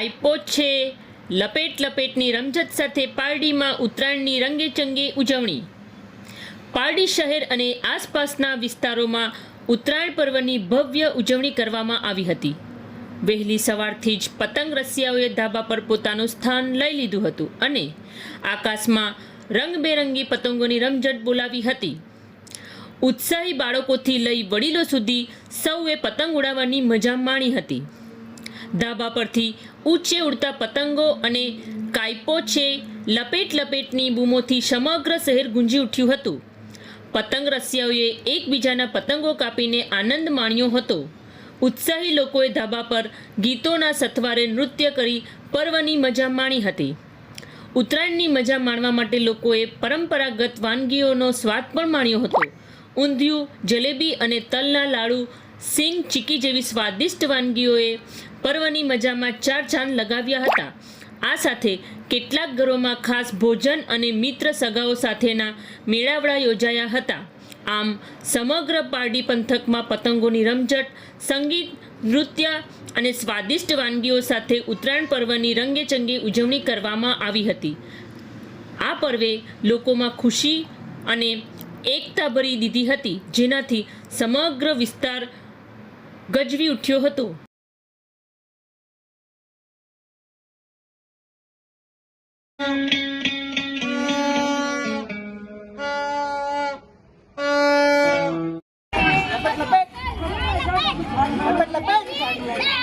કાયપો છે. લપેટ લપેટની રમઝટ સાથે પારડીમાં ઉત્તરાયણની રંગેચંગે ઉજવણી. પારડી શહેર અને આસપાસના વિસ્તારોમાં ઉત્તરાયણ પર્વની ભવ્ય ઉજવણી કરવામાં આવી હતી. વહેલી સવારથી જ પતંગ રસિયાઓએ ધાબા પર પોતાનું સ્થાન લઈ લીધું હતું અને આકાશમાં રંગબેરંગી પતંગોની રમઝટ બોલાવી હતી. ઉત્સાહી બાળકોથી લઈ વડીલો સુધી સૌએ પતંગ ઉડાવવાની મજા માણી હતી. ધાબા પરથી ઊંચે ઉડતા પતંગો અને કાયપો છે લપેટ લપેટની બૂમોથી સમગ્ર શહેર ગુંજી ઉઠ્યું હતું. પતંગ રસિયાઓએ એકબીજાના પતંગો કાપીને આનંદ માણ્યો હતો. ઉત્સાહી લોકોએ ધાબા પર ગીતોના સથવારે નૃત્ય કરી પર્વની મજા માણી હતી. ઉત્તરાયણની મજા માણવા માટે લોકોએ પરંપરાગત વાનગીઓનો સ્વાદ પણ માણ્યો હતો. ઊંધિયું, જલેબી અને તલના લાડુ સિંગ ચીકી જેવી સ્વાદિષ્ટ વાનગીઓએ પર્વની મજામાં ચાર ચાંદ લગાવ્યા હતા. આ સાથે કેટલાક ઘરોમાં ખાસ ભોજન અને મિત્ર સગાઓ સાથેના મેળાવડા યોજાયા હતા. આમ, સમગ્ર પારડી પંથકમાં પતંગોની રમઝટ, સંગીત, નૃત્ય અને સ્વાદિષ્ટ વાનગીઓ સાથે ઉત્તરાયણ પર્વની રંગેચંગે ઉજવણી કરવામાં આવી હતી. આ પર્વે લોકોમાં ખુશી અને એકતા ભરી દીધી હતી, જેનાથી સમગ્ર વિસ્તાર ગજવી ઉઠ્યો હતો. કાયપો